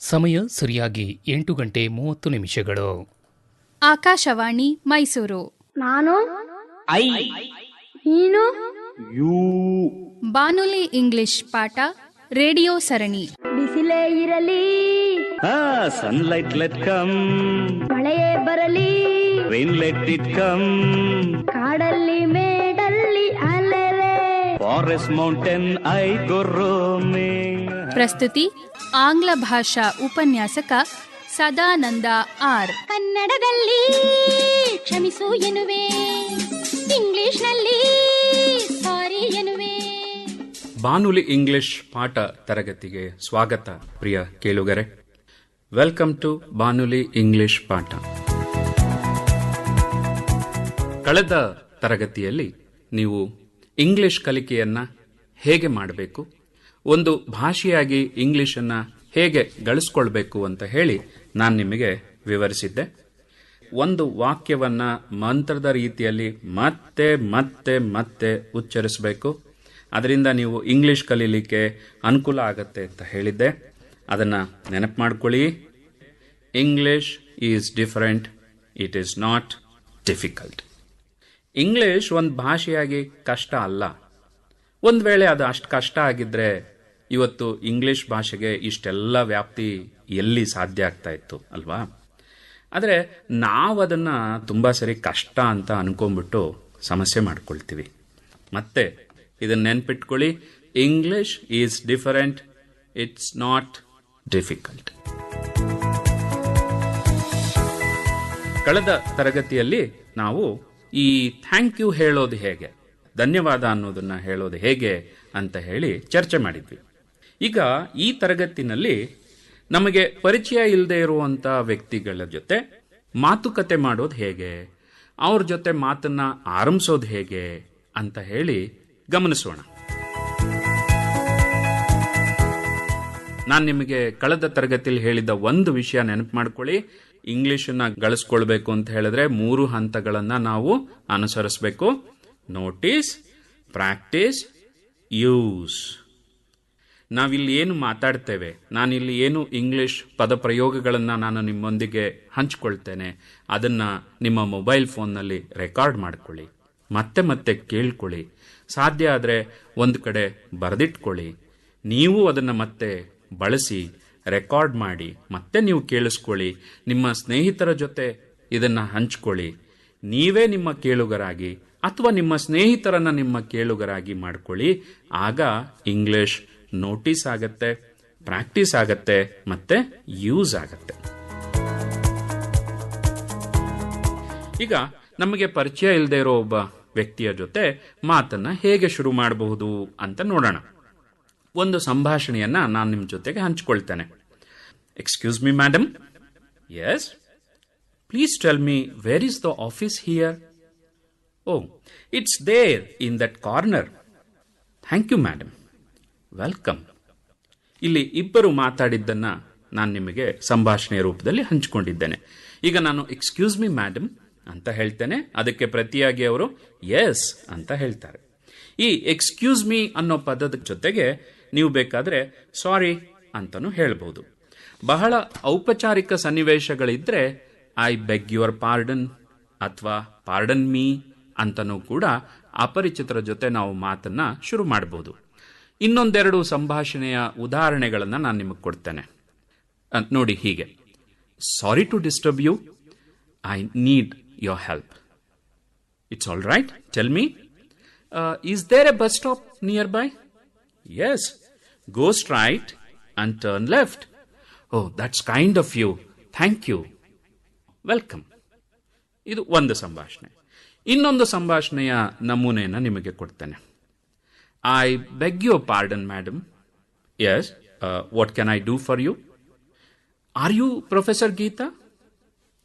ಸಮಯ ಸರಿಯಾಗಿ ಎಂಟು ಗಂಟೆ ಮೂವತ್ತು ನಿಮಿಷಗಳು. ಆಕಾಶವಾಣಿ ಮೈಸೂರು. ನಾನು? ಐ. ನೀನು? ಯು. ಬಾನುಲಿ ಇಂಗ್ಲಿಷ್ ಪಾಠ ರೇಡಿಯೋ ಸರಣಿ. ಬಿಸಿಲೇ ಇರಲಿ. ಸನ್ಲೈಟ್ ಲೆಟ್ ಕಮ್ ಮಳೆಯೇ ಬರಲಿ. ರೈನ್ ಲೆಟ್ ಇಟ್ ಕಮ್ ಕಾಡಲ್ಲಿ ಮೇಡಲ್ಲಿ ಅಲೆಲೆ forest mountain I go roam ಪ್ರಸ್ತುತಿ ಆಂಗ್ಲ ಭಾಷಾ ಉಪನ್ಯಾಸಕ ಸದಾನಂದ ಆರ್. ಕನ್ನಡದಲ್ಲಿ ಕ್ಷಮಿಸು ಎನ್ನುವೆ ಇಂಗ್ಲಿಷ್ನಲ್ಲಿ ಸಾರಿ ಎನ್ನುವೆ. ಬಾನುಲಿ ಇಂಗ್ಲಿಷ್ ಪಾಠ ತರಗತಿಗೆ ಸ್ವಾಗತ ಪ್ರಿಯ ಕೇಳುಗರೆ. ವೆಲ್ಕಮ್ ಟು ಬಾನುಲಿ ಇಂಗ್ಲಿಷ್ ಪಾಠ. ಕಳೆದ ತರಗತಿಯಲ್ಲಿ ನೀವು ಇಂಗ್ಲಿಷ್ ಕಲಿಕೆಯನ್ನ ಹೇಗೆ ಮಾಡಬೇಕು? ಒಂದು ಭಾಷೆಯಾಗಿ ಇಂಗ್ಲಿಷನ್ನು ಹೇಗೆ ಗಳಿಸ್ಕೊಳ್ಬೇಕು ಅಂತ ಹೇಳಿ ನಾನು ನಿಮಗೆ ವಿವರಿಸಿದ್ದೆ. ಒಂದು ವಾಕ್ಯವನ್ನು ಮಂತ್ರದ ರೀತಿಯಲ್ಲಿ ಮತ್ತೆ ಮತ್ತೆ ಮತ್ತೆ ಉಚ್ಚರಿಸಬೇಕು. ಅದರಿಂದ ನೀವು ಇಂಗ್ಲಿಷ್ ಕಲೀಲಿಕ್ಕೆ ಅನುಕೂಲ ಆಗತ್ತೆ ಅಂತ ಹೇಳಿದ್ದೆ. ಅದನ್ನು ನೆನಪು ಮಾಡ್ಕೊಳ್ಳಿ. English is different, it is not difficult. English ಒಂದು ಭಾಷೆಯಾಗಿ ಕಷ್ಟ ಅಲ್ಲ. ಒಂದು ವೇಳೆ ಅದು ಅಷ್ಟು ಕಷ್ಟ ಆಗಿದ್ರೆ ಇವತ್ತು ಇಂಗ್ಲಿಷ್ ಭಾಷೆಗೆ ಇಷ್ಟೆಲ್ಲ ವ್ಯಾಪ್ತಿ ಎಲ್ಲಿ ಸಾಧ್ಯ ಆಗ್ತಾ ಇತ್ತು, ಅಲ್ವಾ? ಆದರೆ ನಾವು ಅದನ್ನು ತುಂಬ ಸರಿ ಕಷ್ಟ ಅಂತ ಅನ್ಕೊಂಡ್ಬಿಟ್ಟು ಸಮಸ್ಯೆ ಮಾಡ್ಕೊಳ್ತೀವಿ. ಮತ್ತೆ ಇದನ್ನು ನೆನ್ಪಿಟ್ಕೊಳ್ಳಿ, English is different, it's not difficult. ಕಳೆದ ತರಗತಿಯಲ್ಲಿ ನಾವು ಈ ಥ್ಯಾಂಕ್ ಯು ಹೇಳೋದು ಹೇಗೆ, ಧನ್ಯವಾದ ಅನ್ನೋದನ್ನ ಹೇಳೋದು ಹೇಗೆ ಅಂತ ಹೇಳಿ ಚರ್ಚೆ ಮಾಡಿದ್ವಿ. ಈಗ ಈ ತರಗತಿನಲ್ಲಿ ನಮಗೆ ಪರಿಚಯ ಇಲ್ಲದೆ ಇರುವಂತ ವ್ಯಕ್ತಿಗಳ ಜೊತೆ ಮಾತುಕತೆ ಮಾಡೋದು ಹೇಗೆ? ಅವ್ರ ಜೊತೆ ಮಾತನ್ನ ಆರಂಭಿಸೋದು ಹೇಗೆ? ಅಂತ ಹೇಳಿ ಗಮನಿಸೋಣ. ನಾನು ನಿಮಗೆ ಕಳೆದ ತರಗತಿಯಲ್ಲಿ ಹೇಳಿದ ಒಂದು ವಿಷಯ ನೆನಪು ಮಾಡ್ಕೊಳ್ಳಿ. ಇಂಗ್ಲಿಷನ್ನ ಗಳಿಸ್ಕೊಳ್ಬೇಕು ಅಂತ ಹೇಳಿದ್ರೆ ಮೂರು ಹಂತಗಳನ್ನು ನಾವು ಅನುಸರಿಸಬೇಕು. ನೋಟಿಸ್ ಪ್ರಾಕ್ಟೀಸ್ ಯೂಸ್ ನಾವಿಲ್ಲಿ ಏನು ಮಾತಾಡ್ತೇವೆ, ನಾನಿಲ್ಲಿ ಏನು ಇಂಗ್ಲಿಷ್ ಪದ ಪ್ರಯೋಗಗಳನ್ನು ನಾನು ನಿಮ್ಮೊಂದಿಗೆ ಹಂಚಿಕೊಳ್ತೇನೆ, ಅದನ್ನು ನಿಮ್ಮ ಮೊಬೈಲ್ ಫೋನ್ನಲ್ಲಿ ರೆಕಾರ್ಡ್ ಮಾಡ್ಕೊಳ್ಳಿ. ಮತ್ತೆ ಮತ್ತೆ ಕೇಳ್ಕೊಳ್ಳಿ. ಸಾಧ್ಯ ಆದರೆ ಒಂದು ಕಡೆ ಬರೆದಿಟ್ಕೊಳ್ಳಿ. ನೀವು ಅದನ್ನು ಮತ್ತೆ ಬಳಸಿ ರೆಕಾರ್ಡ್ ಮಾಡಿ, ಮತ್ತೆ ನೀವು ಕೇಳಿಸ್ಕೊಳ್ಳಿ. ನಿಮ್ಮ ಸ್ನೇಹಿತರ ಜೊತೆ ಇದನ್ನು ಹಂಚ್ಕೊಳ್ಳಿ. ನೀವೇ ನಿಮ್ಮ ಕೇಳುಗರಾಗಿ ಅಥವಾ ನಿಮ್ಮ ಸ್ನೇಹಿತರನ್ನು ನಿಮ್ಮ ಕೇಳುಗರಾಗಿ ಮಾಡ್ಕೊಳ್ಳಿ. ಆಗ ಇಂಗ್ಲಿಷ್ ನೋಟಿಸ್ ಆಗತ್ತೆ ಪ್ರಾಕ್ಟೀಸ್ ಆಗತ್ತೆ, ಮತ್ತೆ ಯೂಸ್ ಆಗತ್ತೆ. ಈಗ ನಮಗೆ ಪರಿಚಯ ಇಲ್ಲದೆ ಇರೋ ಒಬ್ಬ ವ್ಯಕ್ತಿಯ ಜೊತೆ ಮಾತನ್ನ ಹೇಗೆ ಶುರು ಮಾಡಬಹುದು ಅಂತ ನೋಡೋಣ. ಒಂದು ಸಂಭಾಷಣೆಯನ್ನ ನಾನು ನಿಮ್ಮ ಜೊತೆಗೆ ಹಂಚಿಕೊಳ್ತೇನೆ. Excuse me madam yes please tell me where is the office here oh it's there in that corner thank you madam welcome. ಇಲ್ಲಿ ಇಬ್ಬರು ಮಾತಾಡಿದ್ದನ್ನ ನಾನು ನಿಮಗೆ ಸಂಭಾಷಣೆಯ ರೂಪದಲ್ಲಿ ಹಂಚಿಕೊಂಡಿದ್ದೇನೆ. ಈಗ ನಾನು ಎಕ್ಸ್ಕ್ಯೂಸ್ ಮಿ ಮ್ಯಾಡಮ್ ಅಂತ ಹೇಳ್ತೇನೆ. ಅದಕ್ಕೆ ಪ್ರತಿಯಾಗಿ ಅವರು ಎಸ್ ಅಂತ ಹೇಳ್ತಾರೆ. ಈ ಎಕ್ಸ್ಕ್ಯೂಸ್ ಮೀ ಅನ್ನೋ ಪದದ ಜೊತೆಗೆ ನೀವು ಬೇಕಾದರೆ ಸಾರಿ ಅಂತಲೂ ಹೇಳ್ಬೋದು. ಬಹಳ ಔಪಚಾರಿಕ ಸನ್ನಿವೇಶಗಳಿದ್ರೆ ಐ ಬೆಗ್ ಯುವರ್ ಪಾರ್ಡನ್ ಅಥವಾ ಪಾರ್ಡನ್ ಮೀ ಅಂತನೂ ಕೂಡ ಅಪರಿಚಿತರ ಜೊತೆ ನಾವು ಮಾತನ್ನ ಶುರು ಮಾಡಬಹುದು ಇನ್ನೊಂದೆರಡು ಸಂಭಾಷಣೆಯ ಉದಾಹರಣೆಗಳನ್ನು ನಾನು ನಿಮಗೆ ಕೊಡ್ತೇನೆ. ನೋಡಿ ಹೀಗೆ. Sorry to disturb you I need your help it's all right tell me is there a bus stop nearby yes go straight and turn left oh that's kind of you thank you welcome ಇದು ಒಂದು ಸಂಭಾಷಣೆ. ಇನ್ನೊಂದು ಸಂಭಾಷಣೆಯ ನಮೂನೆಯನ್ನು ನಿಮಗೆ ಕೊಡ್ತೇನೆ. I beg your pardon madam yes what can I do for you are you professor Geeta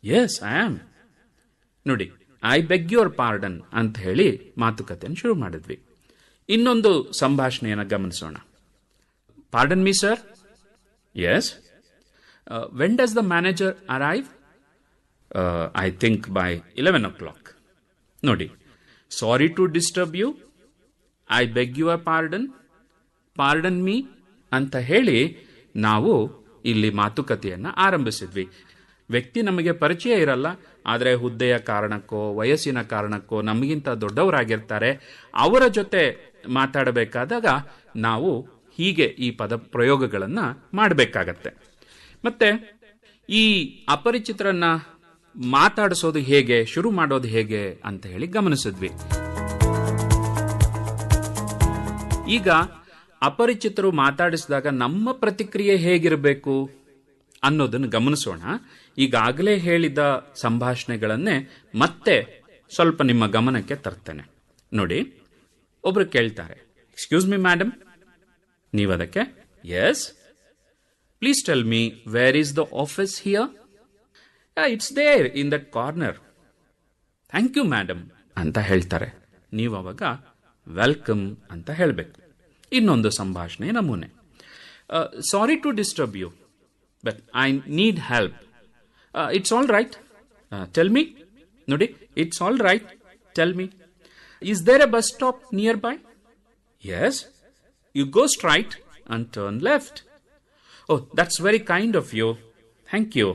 yes I am ನೋಡಿ I beg your pardon ಅಂತ ಹೇಳಿ ಮಾತುಕತೆಯನ್ನು ಶುರು ಮಾಡಿದ್ವಿ. ಇನ್ನೊಂದು ಸಂಭಾಷಣೆಯನ್ನು ಗಮನಿಸೋಣ. Pardon me sir yes when does the manager arrive I think by eleven o'clock ನೋಡಿ sorry to disturb you I beg your pardon pardon me ಅಂತ ಹೇಳಿ ನಾವು ಇಲ್ಲಿ ಮಾತುಕತೆಯನ್ನು ಆರಂಭಿಸಿದ್ವಿ. ವ್ಯಕ್ತಿ ನಮಗೆ ಪರಿಚಯ ಇರಲ್ಲ, ಆದರೆ ಹುದ್ದೆಯ ಕಾರಣಕ್ಕೋ, ವಯಸ್ಸಿನ ಕಾರಣಕ್ಕೋ, ನಮಗಿಂತ ದೊಡ್ಡವರಾಗಿರ್ತಾರೆ. ಅವರ ಜೊತೆ ಮಾತಾಡಬೇಕಾದಾಗ ನಾವು ಹೀಗೆ ಈ ಪದ ಪ್ರಯೋಗಗಳನ್ನು ಮಾಡಬೇಕಾಗತ್ತೆ. ಮತ್ತೆ ಈ ಅಪರಿಚಿತರನ್ನ ಮಾತಾಡಿಸೋದು ಹೇಗೆ, ಶುರು ಮಾಡೋದು ಹೇಗೆ ಅಂತ ಹೇಳಿ ಗಮನಿಸಿದ್ವಿ. ಈಗ ಅಪರಿಚಿತರು ಮಾತಾಡಿಸಿದಾಗ ನಮ್ಮ ಪ್ರತಿಕ್ರಿಯೆ ಹೇಗಿರಬೇಕು ಅನ್ನೋದನ್ನು ಗಮನಿಸೋಣ. ಈಗಾಗಲೇ ಹೇಳಿದ ಸಂಭಾಷಣೆಗಳನ್ನೇ ಮತ್ತೆ ಸ್ವಲ್ಪ ನಿಮ್ಮ ಗಮನಕ್ಕೆ ತರ್ತೇನೆ. ನೋಡಿ, ಒಬ್ರು ಕೇಳ್ತಾರೆ ಎಕ್ಸ್ಕ್ಯೂಸ್ ಮಿ ಮೇಡಮ್ ನೀವು ಅದಕ್ಕೆ yes please tell me where is the office here it's there in that corner thank you madam ಅಂತ ಹೇಳ್ತಾರೆ. ನೀವು ಅವಾಗ ವೆಲ್ಕಮ್ ಅಂತ ಹೇಳಬೇಕು. ಇನ್ನೊಂದು ಸಂಭಾಷಣೆ, ನಮೂನೆ. Sorry to disturb you but I need help it's all right tell me ನೋಡಿ it's all right tell me is there a bus stop nearby yes you go straight and turn left oh that's very kind of you thank you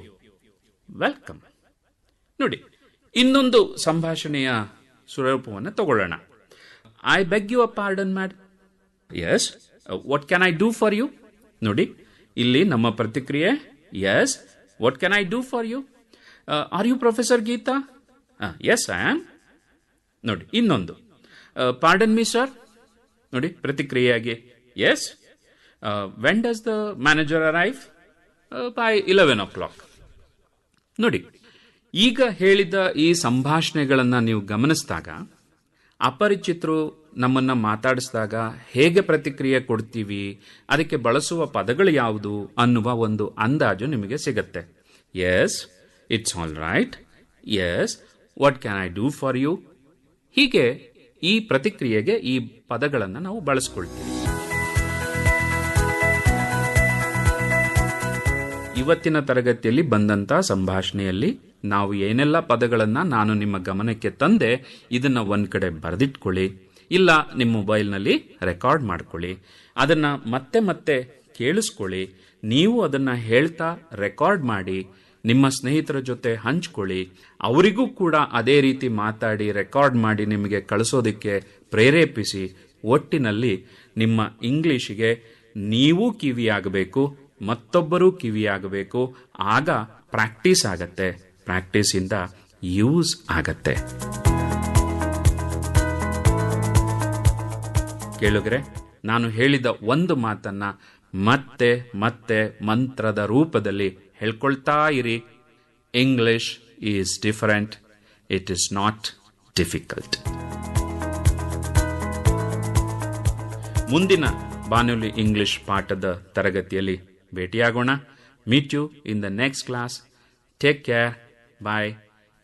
welcome ನೋಡಿ, ಇನ್ನೊಂದು ಸಂಭಾಷಣೆಯ ಸ್ವರೂಪವನ್ನು ತಗೊಳ್ಳೋಣ. I beg you a pardon mad yes what can I do for you ನೋಡಿ ಇಲ್ಲಿ ನಮ್ಮ ಪ್ರತಿಕ್ರಿಯೆ yes what can I do for you are you professor Geeta yes I am ನೋಡಿ ಇನ್ನೊಂದು ಪಾರ್ಡನ್ ಮೀ ಸರ್ ನೋಡಿ ಪ್ರತಿಕ್ರಿಯೆಯಾಗಿ yes when does the manager arrive by eleven o'clock ನೋಡಿ ಈಗ ಹೇಳಿದ ಈ ಸಂಭಾಷಣೆಗಳನ್ನು ನೀವು ಗಮನಿಸಿದಾಗ ಅಪರಿಚಿತರು ನಮ್ಮನ್ನು ಮಾತಾಡಿಸಿದಾಗ ಹೇಗೆ ಪ್ರತಿಕ್ರಿಯೆ ಕೊಡ್ತೀವಿ, ಅದಕ್ಕೆ ಬಳಸುವ ಪದಗಳು ಯಾವುದು ಅನ್ನುವ ಒಂದು ಅಂದಾಜು ನಿಮಗೆ ಸಿಗತ್ತೆ. Yes it's all right yes what can I do for you ಹೀಗೆ ಈ ಪ್ರತಿಕ್ರಿಯೆಗೆ ಈ ಪದಗಳನ್ನು ನಾವು ಬಳಸ್ಕೊಳ್ತೀವಿ. ಇವತ್ತಿನ ತರಗತಿಯಲ್ಲಿ ಬಂದಂತ ಸಂಭಾಷಣೆಯಲ್ಲಿ ನಾವು ಏನೆಲ್ಲ ಪದಗಳನ್ನು ನಾನು ನಿಮ್ಮ ಗಮನಕ್ಕೆ ತಂದೆ, ಇದನ್ನು ಒಂದು ಕಡೆ ಬರೆದಿಟ್ಕೊಳ್ಳಿ. ಇಲ್ಲ ನಿಮ್ಮ ಮೊಬೈಲ್ನಲ್ಲಿ ರೆಕಾರ್ಡ್ ಮಾಡ್ಕೊಳ್ಳಿ. ಅದನ್ನು ಮತ್ತೆ ಮತ್ತೆ ಕೇಳಿಸ್ಕೊಳ್ಳಿ. ನೀವು ಅದನ್ನು ಹೇಳ್ತಾ ರೆಕಾರ್ಡ್ ಮಾಡಿ, ನಿಮ್ಮ ಸ್ನೇಹಿತರ ಜೊತೆ ಹಂಚ್ಕೊಳ್ಳಿ. ಅವರಿಗೂ ಕೂಡ ಅದೇ ರೀತಿ ಮಾತಾಡಿ ರೆಕಾರ್ಡ್ ಮಾಡಿ ನಿಮಗೆ ಕಳಿಸೋದಕ್ಕೆ ಪ್ರೇರೇಪಿಸಿ. ಒಟ್ಟಿನಲ್ಲಿ ನಿಮ್ಮ ಇಂಗ್ಲೀಷಿಗೆ ನೀವು ಕಿವಿಯಾಗಬೇಕು, ಮತ್ತೊಬ್ಬರೂ ಕಿವಿಯಾಗಬೇಕು. ಆಗ ಪ್ರಾಕ್ಟೀಸ್ ಆಗತ್ತೆ. ಪ್ರಾಕ್ಟೀಸ್ ಇಂದ ಯೂಸ್ ಆಗತ್ತೆ. ಕೇಳುಗರೆ, ನಾನು ಹೇಳಿದ ಒಂದು ಮಾತನ್ನ ಮತ್ತೆ ಮತ್ತೆ ಮಂತ್ರದ ರೂಪದಲ್ಲಿ ಹೇಳ್ಕೊಳ್ತಾ ಇರಿ. English is different it is not difficult ಮುಂದಿನ ಬಾನುಲಿ ಇಂಗ್ಲಿಷ್ ಪಾಠದ ತರಗತಿಯಲ್ಲಿ ಭೇಟಿಯಾಗೋಣ. Meet you in the next class take care bye.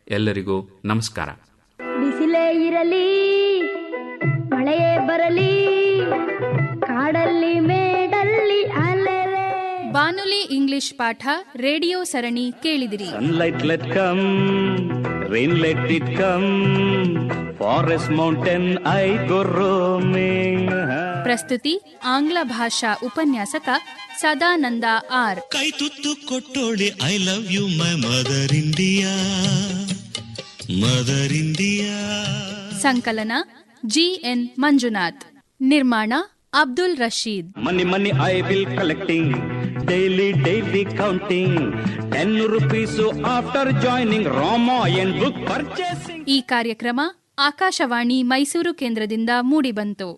ಎಲ್ಲರಿಗೂ ನಮಸ್ಕಾರ. ಬಿಸಿಲೇ ಇರಲಿ ಮಳೆಯೇ ಬರಲಿ ಕಾಡಲ್ಲಿ ಮೇಡಲ್ಲಿ ಅಲೆಲೆ ಬಾನುಲಿ ಇಂಗ್ಲಿಷ್ ಪಾಠ ರೇಡಿಯೋ ಸರಣಿ ಕೇಳಿದಿರಿ. Sunlight let come rain let it come forest mountain I go roaming. ಪ್ರಸ್ತುತಿ ಆಂಗ್ಲ ಭಾಷಾ ಉಪನ್ಯಾಸಕ ಸದಾನಂದ ಆರ್. ಕೈ ತುತ್ತು ಕೊಟ್ಟೋಳಿ I love you my mother India mother India ಸಂಕಲನ ಜಿ ಎನ್ ಮಂಜುನಾಥ್. ನಿರ್ಮಾಣ Abdul Rashid. Money money I will collecting daily daily counting ten rupees after joining and book purchase ಈ ಕಾರ್ಯಕ್ರಮ ಆಕಾಶವಾಣಿ ಮೈಸೂರು ಕೇಂದ್ರದಿಂದ ಮೂಡಿಬಂತು.